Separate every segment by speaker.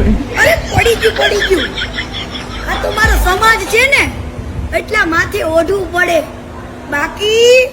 Speaker 1: અરે, પડી ગયું પડી ગયું. આ તો મારો સમાજ છે ને. એટલા માથે ઓઢવું પડે. બાકી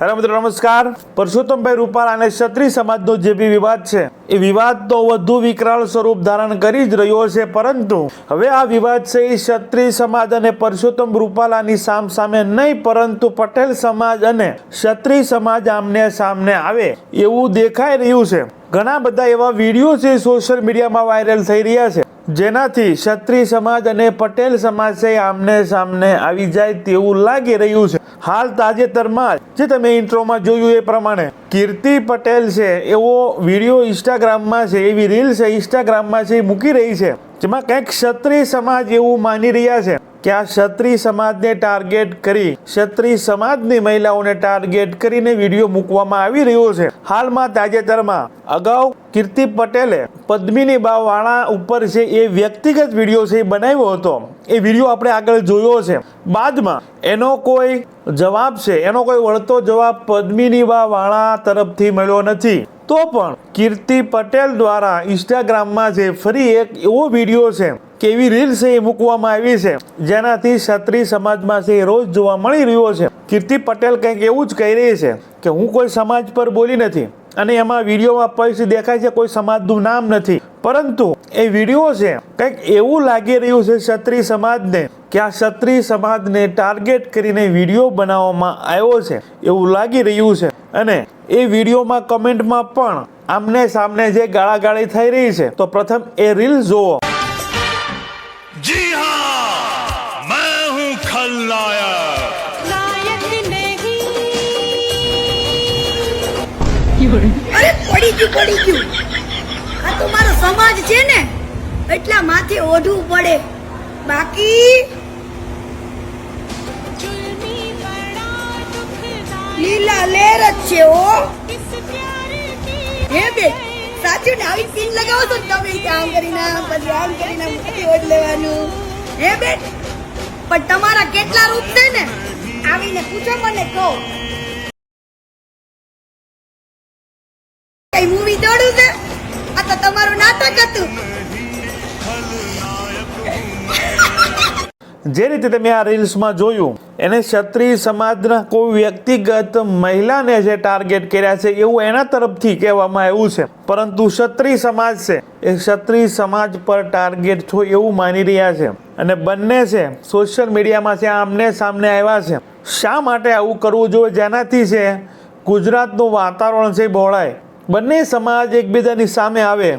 Speaker 2: હેલો મિત્રો, નમસ્કાર. પરસોત્તમભાઈ રૂપાલા અને ક્ષત્રિય સમાજનો જે બી વિવાદ છે, એ વિવાદ તો વધુ વિકરાળ સ્વરૂપ ધારણ કરી જ રહ્યો છે, પરંતુ હવે આ વિવાદ છે એ ક્ષત્રિય સમાજ અને પરસોત્તમ રૂપાલાની સામ સામે નહીં, પરંતુ પટેલ સમાજ અને ક્ષત્રિય સમાજ આમને સામને આવે એવું દેખાઈ રહ્યું છે. ઘણા બધા એવા વીડિયો છે સોશિયલ મીડિયામાં વાયરલ થઈ રહ્યા છે. જેનાથી ક્ષત્રિય સમાજ અને પટેલ સમાજ છે આમને સામને આવી જાય તેવું લાગી રહ્યું છે. હાલ તાજેતરમાં જ તમે ઇન્ટ્રોમાં જોયું એ પ્રમાણે, કીર્તિ પટેલ છે, એવો વીડિયો ઇન્સ્ટાગ્રામમાં છે, એવી રીલ છે, ઇન્સ્ટાગ્રામમાં છે મૂકી રહી છે. જેમાં કંઈક ક્ષત્રિય સમાજ એવું માની રહ્યા છે. કે આ ક્ષત્રિય સમાજને ટાર્ગેટ કરી, ક્ષત્રિય સમાજની મહિલાઓને ટાર્ગેટ કરીને વીડિયો મૂકવામાં આવી રહ્યો છે. હાલમાં તાજેતરમાં અગાઉ કીર્તિ પટેલે પદ્મિની બા વાળા ઉપર છે એ વ્યક્તિગત વીડિયો છે એ બનાવ્યો હતો. એ વીડિયો આપણે આગળ જોયો છે. બાદમાં એનો કોઈ જવાબ છે, એનો કોઈ વળતો જવાબ પદ્મિની બા વાળા તરફથી મળ્યો નથી. તો પણ કીર્તિ પટેલ દ્વારા ઇન્સ્ટાગ્રામમાં જે ફરી એક એવો વીડિયો છે, કેવી રીલ્સ એ મૂકવામાં આવી છે, જેનાથી ક્ષત્રિય સમાજમાં છે રોજ જોવા મળી રહ્યો છે. કીર્તિ પટેલ કંઈક એવું જ કહી રહી છે કે હું કોઈ સમાજ પર બોલી નથી અને એમાં વિડીયોમાં પછી દેખાય છે કોઈ સમાજનું નામ નથી. પરંતુ એ વીડિયો છે, કંઈક એવું લાગી રહ્યું છે ક્ષત્રિય સમાજને કે આ ક્ષત્રિય સમાજને ટાર્ગેટ કરીને વીડિયો બનાવવામાં આવ્યો છે, એવું લાગી રહ્યું છે. અને એ વિડીયોમાં કમેન્ટમાં પણ આમને સામને જે ગાળાગાળી થઈ રહી છે, તો પ્રથમ એ રીલ જુઓ.
Speaker 1: પડી ગયું પડી ગયું. આ તો મારો સમાજ છે ને, એટલા માથે ઓઢવું પડે. બાકી લીલા લેર જ છે ઓ હે બે, સાચું ને આવી સીન લગાવો તો તમે આમ કરીને પછી આમ કરીને ઓઢ લેવાનું. હે બે પણ તમારા કેટલા રૂપ છે ને? આવીને પૂછો મને કહો.
Speaker 2: જે રીતે તમે આ રીલ્સમાં જોયું, એને ક્ષત્રિય સમાજના કોઈ વ્યક્તિગત મહિલાને જે ટાર્ગેટ કર્યા છે એવું એના તરફથી કહેવામાં આવ્યું છે. પરંતુ ક્ષત્રિય સમાજ છે, એ ક્ષત્રિય સમાજ પર ટાર્ગેટ છો એવું માની રહ્યા છે. અને બંને છે સોશિયલ મીડિયામાં છે, આમને સામને આવ્યા છે. શા માટે આવું કરવું જોઈએ? જેનાથી છે, ગુજરાતનું વાતાવરણ છે બહોળાય. બંને સમાજ એકબીજાની સામે આવે.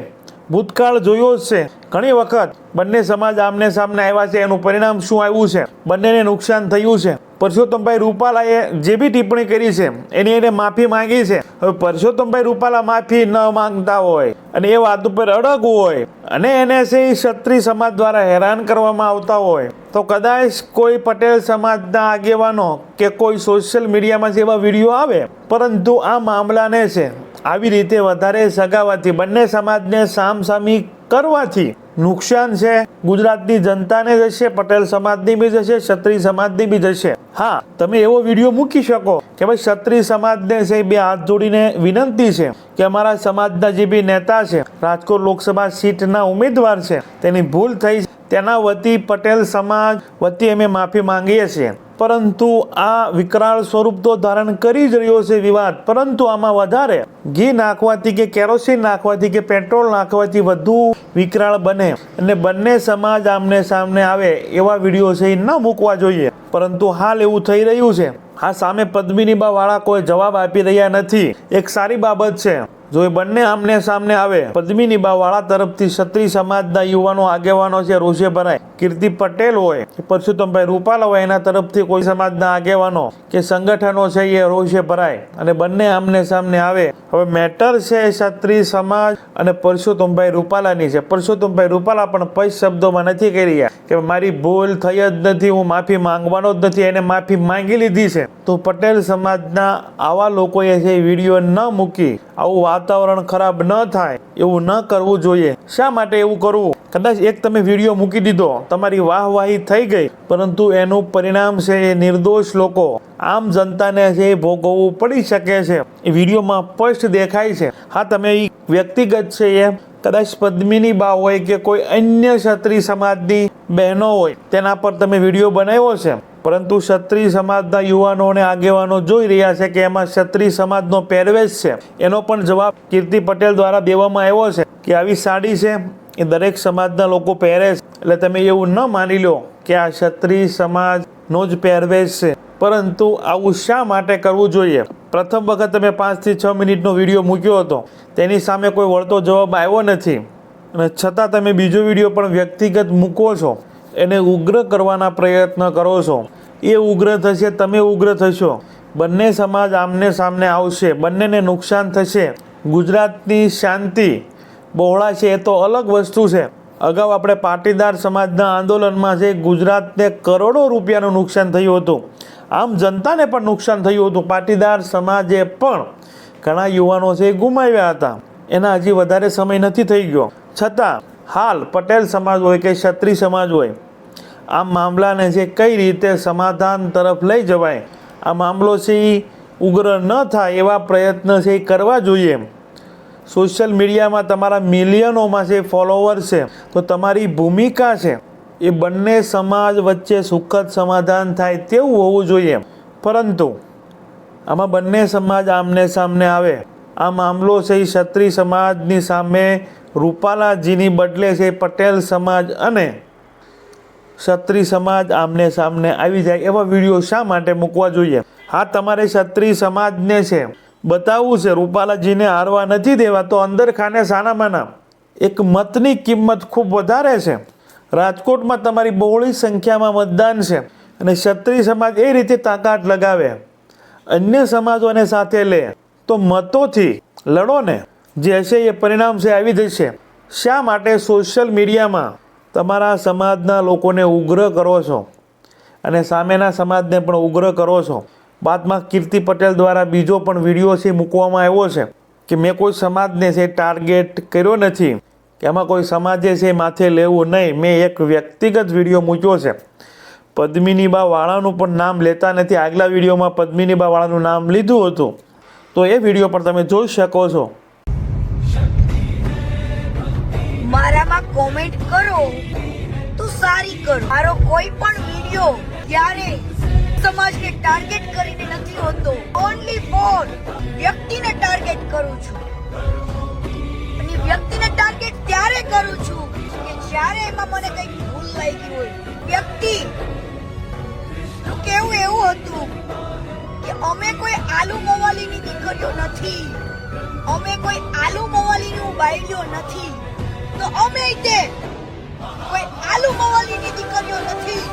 Speaker 2: ભૂતકાળ જોયો જ છે. ઘણી વખત બંને સમાજ આમને સામને આવ્યા છે, એનું પરિણામ શું આવ્યું છે? બંનેને નુકસાન થયું છે. પરસોત્તમભાઈ રૂપાલાએ જે બી ટિપ્પણી કરી છે, એની એને માફી માંગી છે. હવે પરસોત્તમભાઈ રૂપાલા માફી ન માંગતા હોય અને એ વાત ઉપર અડગ હોય અને એને છે એ ક્ષત્રિય સમાજ દ્વારા હેરાન કરવામાં આવતા હોય, તો કદાચ કોઈ પટેલ સમાજના આગેવાનો કે કોઈ સોશિયલ મીડિયામાં જેવા વીડિયો આવે. પરંતુ આ મામલાને છે, આવી રીતે વધારે સગાવાથી બંને સમાજને સામસામી કરવાથી નુકસાન છે ગુજરાતની જનતાને જશે, પટેલ સમાજની બી જશે, ક્ષત્રિય સમાજની બી જશે હા, તમે એવો વીડિયો મૂકી શકો કે ભાઈ ક્ષત્રિય સમાજને છે બે હાથ જોડીને વિનંતી છે કે અમારા સમાજના જે બી નેતા છે, રાજકોટ લોકસભા સીટના ઉમેદવાર છે, તેની ભૂલ થઈ. તેના વતી પટેલ સમાજ વતી અમે માફી માંગીએ છીએ પરંતુ આ વિકરાળ સ્વરૂપ તો ધારણ કરી જ રહ્યો છે વિવાદ. પરંતુ આમાં વધારે ઘી નાખવાથી કે કેરોસીન નાખવાથી કે પેટ્રોલ નાખવાથી વધુ વિકરાળ બને. અને બંને સમાજ આમને સામને આવે એવા વીડિયો છે એ ન મૂકવા જોઈએ. પરંતુ હાલ એવું થઈ રહ્યું છે. આ સામે પદ્મિનીબા વાળા કોઈ જવાબ આપી રહ્યા નથી. એક સારી બાબત છે. જો એ બંને આમને સામને આવે પદ્મી બા વાળા તરફથી ક્ષત્રિય સમાજના યુવાનો આગેવાનો છે રોષે ભરાય. કીર્તિ પટેલ હોય પરસોત્તમભાઈ રૂપાલા હોય, એના તરફથી કોઈ સમાજના આગેવાનો કે સંગઠનો છે એ રોષે ભરાય. અને બંને આમને સામને આવે. હવે મેટર છે ક્ષત્રિય સમાજ અને પરસોત્તમભાઈ રૂપાલાની છે. પરસોત્તમભાઈ રૂપાલા પણ પૈસ શબ્દોમાં નથી કહી રહ્યા કે મારી ભૂલ થઈ જ નથી, હું માફી માંગવાનો જ નથી, એને માફી માંગી લીધી છે. તો પટેલ સમાજના આવા લોકોએ છે વીડિયો ન મૂકી. આવું વાતાવરણ ખરાબ ન થાય, એવું ન કરવું જોઈએ. શા માટે એવું કરવું? કદાચ એક તમે વીડિયો મૂકી દીધો, તમારી વાહવાહી થઈ ગઈ, પરંતુ એનું પરિણામ છે એ નિર્દોષ લોકો. આમ જનતાને છે એ ભોગવવું પડી શકે છે. એ વિડીયોમાં સ્પષ્ટ દેખાય છે. હા, તમે એ વ્યક્તિગત છે એ કદાચ પદ્મિની બા હોય કે કોઈ અન્ય ક્ષત્રિય સમાજની બહેનો હોય, તેના પર તમે વીડિયો બનાવ્યો છે. પરંતુ ક્ષત્રિય સમાજના યુવાનો અને આગેવાનો જોઈ રહ્યા છે કે એમાં ક્ષત્રિય સમાજનો પહેરવેશ છે. એનો પણ જવાબ કીર્તિ પટેલ દ્વારા દેવામાં આવ્યો છે કે આવી સાડી છે એ દરેક સમાજના લોકો પહેરે છે. એટલે તમે એવું ન માની લો કે આ ક્ષત્રિય સમાજનો જ પહેરવેશ છે. પરંતુ આવું શા માટે કરવું જોઈએ? પ્રથમ વખત તમે પાંચથી છ મિનિટનો વીડિયો મૂક્યો હતો. તેની સામે કોઈ વળતો જવાબ આવ્યો નથી. અને છતાં તમે બીજો વીડિયો પણ વ્યક્તિગત મૂકો છો. એને ઉગ્ર કરવાના પ્રયત્ન કરો છો. એ ઉગ્ર થશે, તમે ઉગ્ર થશો. બંને સમાજ આમને સામને આવશે. બંનેને નુકસાન થશે. ગુજરાતની શાંતિ બહોળા છે એ તો અલગ વસ્તુ છે. અગાઉ આપણે પાટીદાર સમાજના આંદોલનમાં છે ગુજરાતને કરોડો રૂપિયાનું નુકસાન થયું હતું, આમ જનતાને પણ નુકસાન થયું હતું. પાટીદાર સમાજે પણ ઘણા યુવાનો છે એ ગુમાવ્યા હતા. એના હજી વધારે સમય નથી થઈ ગયો. છતાં હાલ પટેલ સમાજ હોય કે ક્ષત્રિય સમાજ હોય આ મામલાને છે કઈ રીતે સમાધાન તરફ લઈ જવાય, આ મામલો છે એ ઉગ્ર ન થાય એવા પ્રયત્ન છે એ કરવા જોઈએ. સોશિયલ મીડિયામાં તમારા મિલિયનોમાં છે ફોલોવર છે, તો તમારી ભૂમિકા છે, એ બંને સમાજ વચ્ચે સુખદ સમાધાન થાય તેવું હોવું જોઈએ. પરંતુ આમાં બંને સમાજ આમને સામને આવે. આ મામલો છે એ ક્ષત્રિય સમાજની સામે રૂપાલાજીની બદલે છે પટેલ સમાજ અને ક્ષત્રિય સમાજ આમને સામને આવી જાય એવા વીડિયો શા માટે મૂકવા જોઈએ? હા, તમારે ક્ષત્રિય સમાજને છે. બતાવવું છે, રૂપાલાજીને હારવા નથી દેવા, તો અંદર ખાને સાનામાના એક મતની કિંમત ખૂબ વધારે છે. રાજકોટમાં તમારી બહોળી સંખ્યામાં મતદાન છે અને ક્ષત્રિય સમાજ એ રીતે તાકાત લગાવે. અન્ય સમાજોને સાથે લે. તો મતોથી લડો ને. જે હશે એ પરિણામ છે, આવી જશે. શા માટે સોશિયલ મીડિયામાં તમારા સમાજના લોકોને ઉગ્ર કરો છો અને સામેના સમાજને પણ ઉગ્ર કરો છો. બાદમાં કીર્તિ પટેલ દ્વારા બીજો પણ વીડિયો છે મૂકવામાં આવ્યો છે કે મેં કોઈ સમાજને છે ટાર્ગેટ કર્યો નથી, કે એમાં કોઈ સમાજે છે માથે લેવું નહીં, મેં એક વ્યક્તિગત વીડિયો મૂક્યો છે. પદ્મિનીબા વાળાનું પણ નામ લેતા નથી. આગલા વિડીયોમાં પદ્મિનીબા વાળાનું નામ લીધું હતું. તો એ વીડિયો પણ તમે જોઈ શકો છો.
Speaker 1: મારામાં કોમેન્ટ કરો. તો સારી કરો. મારો કોઈ પણ વિડિયો ક્યારે સમાજને ટાર્ગેટ કરીને નથી હોતો. ઓનલી ફોર વ્યક્તિને ટાર્ગેટ કરું છું. અને વ્યક્તિને ટાર્ગેટ ત્યારે કરું છું કે જ્યારે એમાં મને કંઈક ભૂલ લાગી હોય. વ્યક્તિ કેવું એવું હતું કે અમે કોઈ આલુ મવાલીની દીકરીઓ નથી. અમે કોઈ આલુ મવાલીનું બાળ્યો નથી. તો અમે તે કોઈ આલુ મવાલીની દીકરીઓ નથી.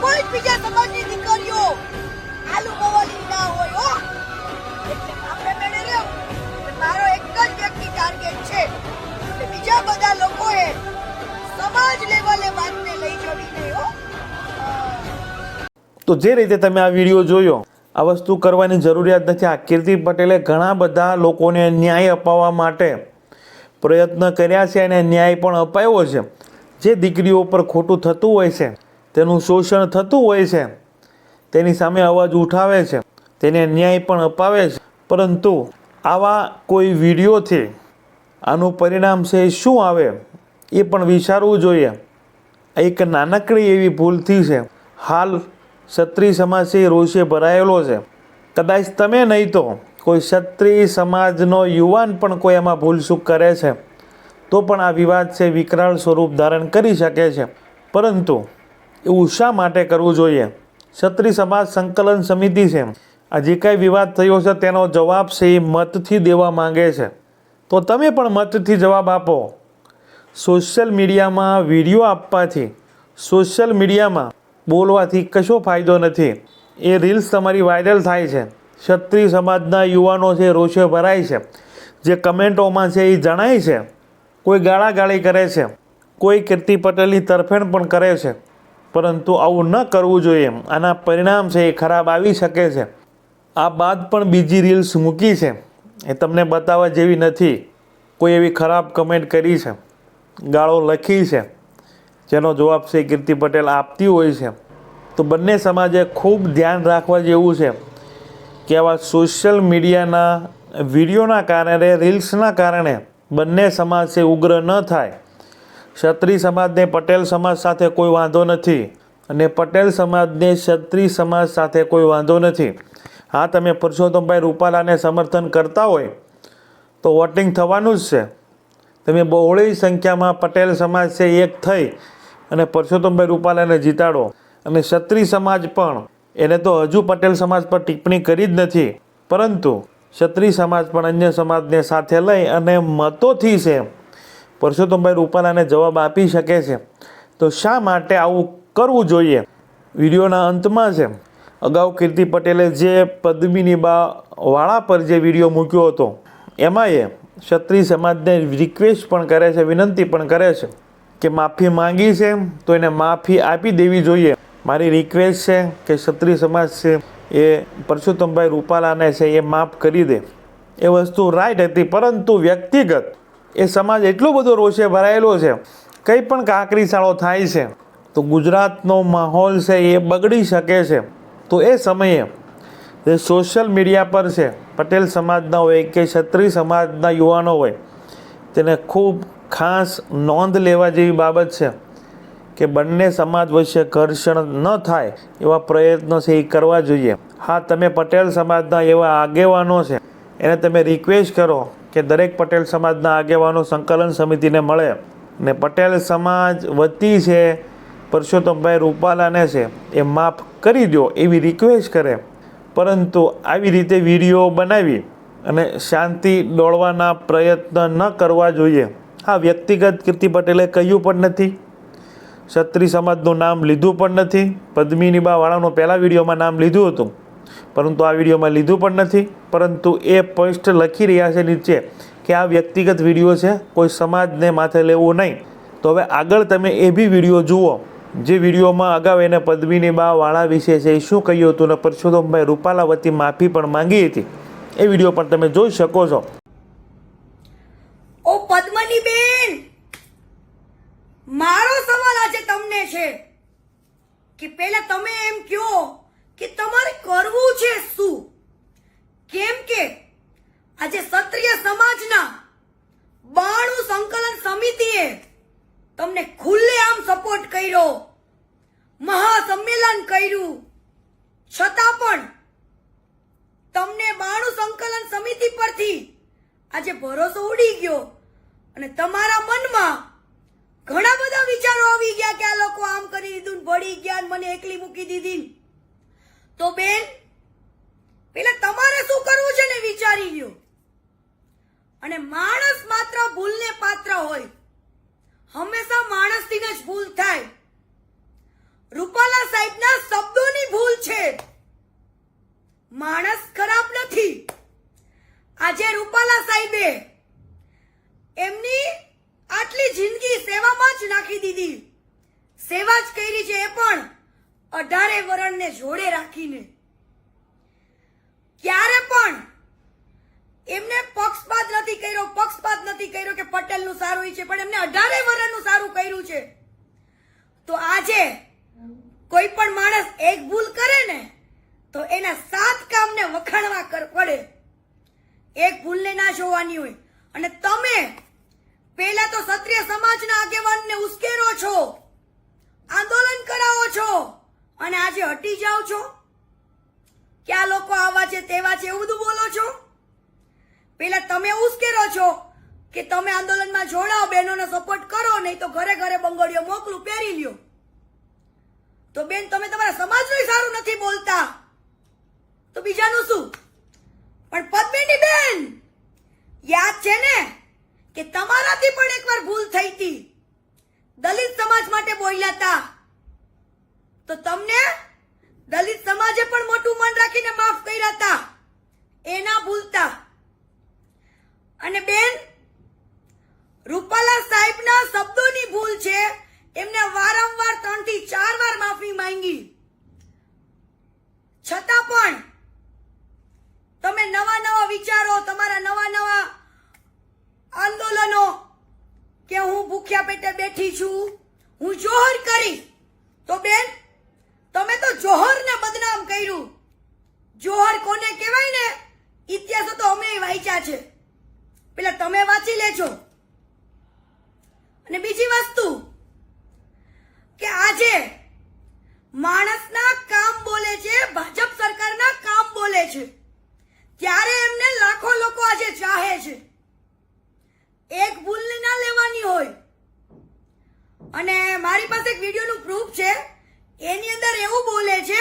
Speaker 1: કોઈ બીજા સમાજની દીકરીઓ આલુ મવાલી ના હોય આપણે મેળે રહ્યો. મારો એક જ વ્યક્તિ ટાર્ગેટ છે. બીજા બધા લોકોએ સમાજ લેવલે વાતને લઈ જવી નહીં હો.
Speaker 2: તો જે રીતે તમે આ વીડિયો જોયો, આ વસ્તુ કરવાની જરૂરિયાત નથી. આ કીર્તિ પટેલે ઘણા બધા લોકોને ન્યાય અપાવવા માટે પ્રયત્ન કર્યા છે અને ન્યાય પણ અપાયો છે. જે દીકરીઓ પર ખોટું થતું હોય છે, તેનું શોષણ થતું હોય છે, તેની સામે અવાજ ઉઠાવે છે, તેને ન્યાય પણ અપાવે છે. પરંતુ આવા કોઈ વિડીયોથી આનું પરિણામ છે શું આવે, એ પણ વિચારવું જોઈએ. એક નાનકડી એવી ભૂલથી છે. હાલ ક્ષત્રિય સમાજ છે રોષે ભરાયેલો છે. કદાચ તમે નહીં તો કોઈ ક્ષત્રિય સમાજનો યુવાન પણ કોઈ એમાં ભૂલચૂક કરે છે, તો પણ આ વિવાદ છે વિકરાળ સ્વરૂપ ધારણ કરી શકે છે. પરંતુ એવું શા માટે કરવું જોઈએ? ક્ષત્રિય સમાજ સંકલન સમિતિ છે. આ જે કાંઈ વિવાદ થયો છે તેનો જવાબ છે એ મતથી દેવા માંગે છે. તો તમે પણ મતથી જવાબ આપો. સોશિયલ મીડિયામાં વીડિયો આપવાથી, સોશિયલ મીડિયામાં બોલવાથી કશો ફાયદો નથી. એ રીલ્સ તમારી વાયરલ થાય છે. ક્ષત્રિય સમાજના યુવાનો છે, રોષે ભરાય છે. જે કમેન્ટોમાં છે એ જણાય છે, કોઈ ગાળાગાળી કરે છે, કોઈ કીર્તિ પટેલની તરફેણ પણ કરે છે, પરંતુ આવું ન કરવું જોઈએ. આના પરિણામ છે એ ખરાબ આવી શકે છે. આ બાદ પણ બીજી રીલ્સ મૂકી છે. એ તમને બતાવવા જેવી નથી. કોઈ એવી ખરાબ કમેન્ટ કરી છે. ગાળો લખી છે. જેનો જવાબ છે કીર્તિ પટેલ આપતી હોય છે. તો બંને સમાજે ખૂબ ધ્યાન રાખવા જેવું છે. કે આવા સોશિયલ મીડિયાના વિડીયોના કારણે રીલ્સના કારણે બંને સમાજ છે, ઉગ્ર ન થાય. ક્ષત્રિય સમાજને પટેલ સમાજ સાથે કોઈ વાંધો નથી અને પટેલ સમાજને ક્ષત્રિય સમાજ સાથે કોઈ વાંધો નથી. હા, તમે પરસોત્તમભાઈ રૂપાલાને સમર્થન કરતા હોય તો વોટિંગ થવાનું જ છે. તમે બહોળી સંખ્યામાં પટેલ સમાજ છે, એક થઈ અને પરસોત્તમભાઈ રૂપાલાને જીતાડો. અને ક્ષત્રિય સમાજ પણ એને તો હજુ પટેલ સમાજ પર ટિપ્પણી કરી જ નથી. પરંતુ ક્ષત્રિય સમાજ પણ અન્ય સમાજને સાથે લઈ અને મતોથી છે. પરસોત્તમભાઈ રૂપાલાને જવાબ આપી શકે છે. તો શા માટે આવું કરવું જોઈએ? વિડીયોના અંતમાં છે. અગાઉ કીર્તિ પટેલે જે પદ્મિની બા વાળા પર જે વીડિયો મૂક્યો હતો, એમાં એ ક્ષત્રિય સમાજને રિક્વેસ્ટ પણ કરે છે, વિનંતી પણ કરે છે કે માફી માંગી છે, તો એને માફી આપી દેવી જોઈએ. મારી રિક્વેસ્ટ છે કે ક્ષત્રિય સમાજ છે, એ પરસોત્તમભાઈ રૂપાલાને છે, એ માફ કરી દે. એ વસ્તુ રાઈટ હતી, પરંતુ વ્યક્તિગત એ સમાજ એટલો બધો રોષે ભરાયેલો છે, કંઈ પણ કાંકરી શાળો થાય છે, તો ગુજરાતનો માહોલ છે એ બગડી શકે છે. તો એ સમયે જે સોશિયલ મીડિયા પર છે, પટેલ સમાજના હોય કે ક્ષત્રિય સમાજના યુવાનો હોય, તેને ખૂબ ખાસ નોંધ લેવા જેવી બાબત છે. કે બંને સમાજ વચ્ચે ઘર્ષણ ન થાય એવા પ્રયત્નો છે એ કરવા જોઈએ. હા, તમે પટેલ સમાજના એવા આગેવાનો છે. એને તમે રિક્વેસ્ટ કરો કે દરેક પટેલ સમાજના આગેવાનો સંકલન સમિતિને મળે. ને પટેલ સમાજ વતી છે, પરસોત્તમભાઈ રૂપાલાને છે, એ માફ કરી દો એવી રિક્વેસ્ટ કરે. પરંતુ આવી રીતે વીડિયો બનાવી અને શાંતિ દોડવાના પ્રયત્ન ન કરવા જોઈએ. હા, વ્યક્તિગત કીર્તિ પટેલે કહ્યું પણ નથી. ક્ષત્રિય સમાજનું નામ લીધું પણ નથી. પદ્મિની બા વાળાનું પહેલા વિડીયોમાં નામ લીધું હતું. પરંતુ આ વિડીયોમાં લીધું પણ નથી. પરંતુ એ પોસ્ટ લખી રહ્યા છે નીચે કે આ વ્યક્તિગત વીડિયો છે, કોઈ સમાજને માથે લેવું નહીં. તો હવે આગળ તમે એ બી વીડિયો જુઓ. જે વિડીયોમાં અગાઉ એને પદ્મિની બા વાળા વિશે છે એ શું કહ્યું હતું ને પરસોત્તમભાઈ રૂપાલા વતી માફી પણ માંગી હતી. એ વીડિયો પણ તમે જોઈ શકો છો.
Speaker 1: ઓ પદ્મની બેન મારો સવાલ તમને છે કે પહેલા તમે એમ કહો કે તમારે કરવું છે શું કેમ કે આજે ક્ષત્રિય સમાજના બાણું સંકલન સમિતિએ તમને ખુલ્લે આમ સપોર્ટ કર્યો મહાસંમેલન કર્યું છતાં પણ તમને બાણું સંકલન સમિતિ પરથી આજે ભરોસો ઉડી ગયો અને તમારા મનમાં ઘણા બધા વિચારો આવી ગયા કે આ લોકો આમ કરી દીધું ને ભળી ગયા ને મને એકલી મૂકી દીધી તો બેન પેલા તમારે શું કરવું છે ને વિચારી લ્યો અને માણસ માત્ર ભૂલને પાત્ર હોય હંમેશા માણસથી જ ભૂલ થાય રૂપાલા સાહેબના શબ્દોની ભૂલ છે માણસ ખરાબ નથી આજે રૂપાલા સાહેબે એમની આટલી જિંદગી સેવામાં જ નાખી દીધી સેવા જ કરી છે એ પણ અઢારે વરણને જોડે રાખીને. ક્યારે પણ એમને પક્ષપાત નથી કર્યો, પક્ષપાત નથી કર્યો કે પટેલનું સારું છે, પણ એમને અઢારે વર્ષનું સારું કર્યું છે. તો આજે કોઈ પણ માણસ એક ભૂલ કરે ને, તો એના સાત કામને વખાણવા કર- પડે. એક ભૂલને ના જોવાની હોય. અને તમે પહેલા તો ક્ષત્રિય સમાજના આગેવાનને ઉશ્કેરો છો, આંદોલન કરાવો છો, અને આજે હટી જાઓ છો. કે લોકો આવા છે, તેવા છે, એવું બધું બોલો છો? પેલા તમે ઉશ્કેરો છો કે તમે આંદોલનમાં જોડાઓ, બહેનોને સપોર્ટ કરો, નહીં તો ઘરે ઘરે બંગડીઓ મોકલું, પહેરી લ્યો. તો બેન, તમે તમારા સમાજનું સારું નથી બોલતા. તો બીજાનું શું? પણ પદ્મિની બેન, યાદ છે ને કે તમારાથી પણ એકવાર ભૂલ થઈ હતી. દલિત સમાજ માટે બોલ્યા હતા. તો તમને દલિત સમાજે પણ મોટું મન રાખીને માફ કર્યા હતા એના ભૂલતા. અને બેન, રૂપાલા સાહેબના શબ્દોની ભૂલ છે, એમને વારંવાર ત્રણથી ચાર વાર માફી માંગી. છતાં પણ તમે નવા નવા વિચારો, તમારા નવા નવા આંદોલનો કે હું ભૂખ્યા પેટે બેઠી છું, હું જોહર કરી, તો બેન તમે તો જોહરને બદનામ કર્યું. જોહર કોને કહેવાય ને? ઇતિહાસો તો અમે વાંચ્યા છે. પેલા તમે વાંચી લેજો. અને બીજી વસ્તુ કે આજે માણસના કામ બોલે છે, ભાજપ સરકારના કામ બોલે છે. ત્યારે એમને લાખો લોકો આજે ચાહે છે. એક ભૂલ ના લેવાની હોય. અને મારી પાસે એક વિડીયોનું પ્રૂફ છે. એની અંદર એવું બોલે છે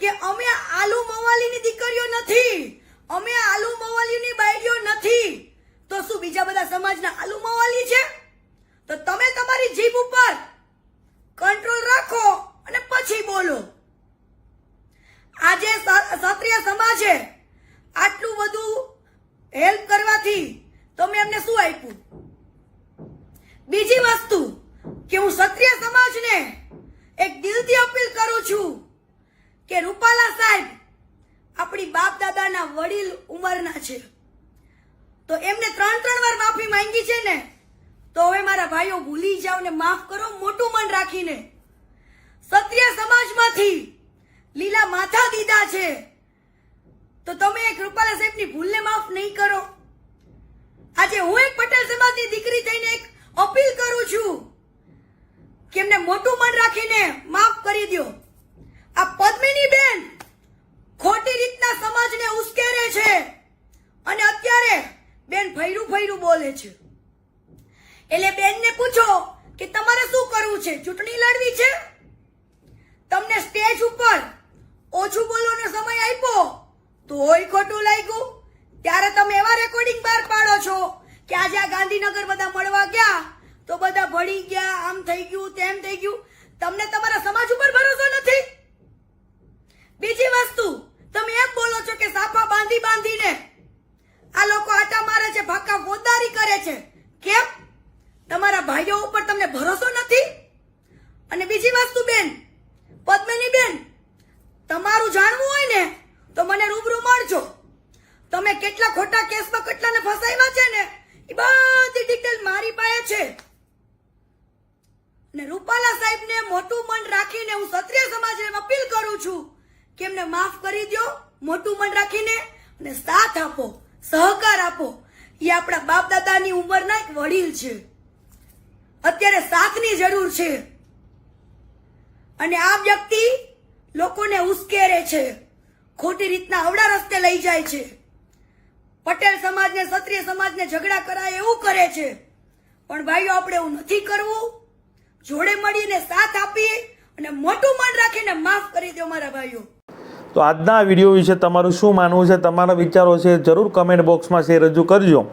Speaker 1: કે અમે આલુ મવાલીની દીકરીઓ નથી અમે આલુ મવાલીની બાયડીઓ નથી તો શું બીજા બધા સમાજના આલુ મવાલી છે તો તમે તમારી જીભ ઉપર કંટ્રોલ રાખો અને પછી બોલો આજે સ- ક્ષત્રિય સમાજે આટલું બધું હેલ્પ કરવાથી તમે એમને શું આપ્યું બીજી વસ્તુ કે હું ક્ષત્રિય સમાજને એક દિલથી અપીલ કરું છું કે રૂપાલા સાહેબ આપણી બાપ દાદાના વડીલ ઉંમરના છે તો એમને ત્રણ ત્રણ વાર માફી માંગી છે ને, તો હવે મારા ભાઈઓ ભૂલી જાઓ ને માફ કરો, મોટું મન રાખીને. ક્ષત્રિય સમાજમાંથી લીલા માથા દીધા છે. તો તમે એક રૂપાલા સાહેબની ભૂલને માફ નહીં કરો. આજે હું એક પટેલ સમાજની દીકરી થઈને એક અપીલ કરું છું કે એમને મોટું મન રાખીને માફ કરી દો આ પદ્મિની બેન ખોટી રીતના સમાજને ઉશ્કેરે છે. અને અત્યારે બેન ફૈરું ફૈરું બોલે છે. એટલે બેનને પૂછો કે તમારે શું કરવું છે? ચૂંટણી લડવી છે? તમને સ્ટેજ ઉપર ઓછું બોલવાનો સમય આપ્યો તોય ખોટું લાગ્યું. ત્યારે તમે એવા રેકોર્ડિંગ બહાર પાડો છો કે આજે આ ગાંધીનગર બધા મળવા ગયા, તો બધા ભળી ગયા, આમ થઈ ગયું, તેમ થઈ ગયું. તમને તમારા સમાજ ઉપર ભરોસો નથી? બીજી વસ્તુ, તમે એમ બોલો છો કે સાફા બાંધી બાંધીને આ લોકો આટા મારે છે ભાકા ફોજદારી કરે છે. કેમ? તમારા ભાઈઓ ઉપર તમને ભરોસો નથી? અને બીજી વસ્તુ બેન, પદ્મિની બેન, તમારું જાણવું હોય ને, તો મને રૂબરૂ મળજો. તમે કેટલા ખોટા કેસમાં કેટલાને ફસાવ્યા છે ને, એ બધી ડિટેલ મારી પાસે છે. ને રૂપાલા સાહેબને મોટું મન રાખીને હું ક્ષત્રિય સમાજને અપીલ કરું છું કે એમને માફ કરી દો મોટું મન રાખીને અને સાથ આપો. સહકાર આપો. એ આપણા બાપ દાદાની ઉંમરના એક વડીલ છે. અત્યારે સાથની જરૂર છે. અને આ વ્યક્તિ લોકોને ઉશ્કેરે છે. ખોટી રીતના અવડા રસ્તે લઈ જાય છે. પટેલ સમાજને, ક્ષત્રિય સમાજને ઝઘડા કરાય એવું કરે છે. પણ ભાઈઓ, આપણે એવું નથી કરવું. જોડે મળીને સાથ આપીએ અને મોટું મન રાખીને માફ કરી દો મારા ભાઈઓ.
Speaker 2: તો આજના વીડિયો વિશે તમારું શું માનવું છે, તમારા વિચારો છે, જરૂર કમેન્ટ બોક્સમાં છે, રજૂ કરજો.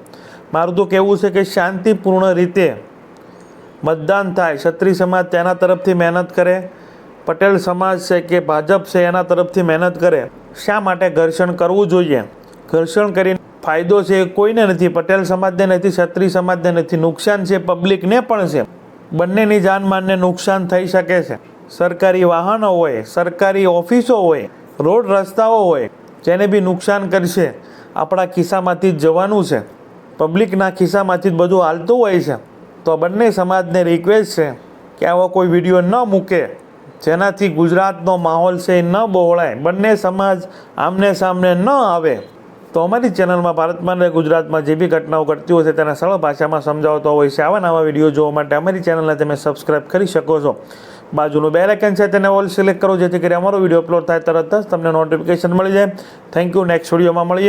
Speaker 2: મારું તો કહેવું છે કે શાંતિપૂર્ણ રીતે મતદાન થાય. ક્ષત્રિય સમાજ તેના તરફથી મહેનત કરે. પટેલ સમાજ છે કે ભાજપ છે, એના તરફથી મહેનત કરે. શા માટે ઘર્ષણ કરવું જોઈએ? ઘર્ષણ કરીને ફાયદો છે એ કોઈને નથી. પટેલ સમાજને નથી, ક્ષત્રિય સમાજને નથી. નુકસાન છે પબ્લિકને પણ છે. બંનેની જાનમાનને નુકસાન થઈ શકે છે. સરકારી વાહનો હોય, સરકારી ઓફિસો હોય રોડ રસ્તાઓ હોય, જેને બી નુકસાન કરશે, આપણા ખિસ્સામાંથી જ જવાનું છે. પબ્લિકના ખિસ્સામાંથી જ બધું હાલતું હોય છે. તો બંને સમાજને રિક્વેસ્ટ છે કે આવો કોઈ વીડિયો ન મૂકે, જેનાથી ગુજરાતનો માહોલ છે એ ન બહોળાય. બંને સમાજ આમને સામને ન આવે. તો અમારી ચેનલમાં ભારતમાં અને ગુજરાતમાં જે બી ઘટનાઓ ઘટતી હોય છે, તેના સરળ ભાષામાં સમજાવતો હોય છે. આવા નવા વીડિયો જોવા માટે અમારી ચેનલને તમે સબસ્ક્રાઈબ કરી શકો છો. બાજુનું બે આઇકન છે તેને ઓલ સિલેક્ટ કરો, જેથી કરી અમારો વીડિયો અપલોડ થાય તરત જ તમને નોટિફિકેશન મળી જાય. થેન્ક યુ નેક્સ્ટ વિડીયોમાં મળીએ.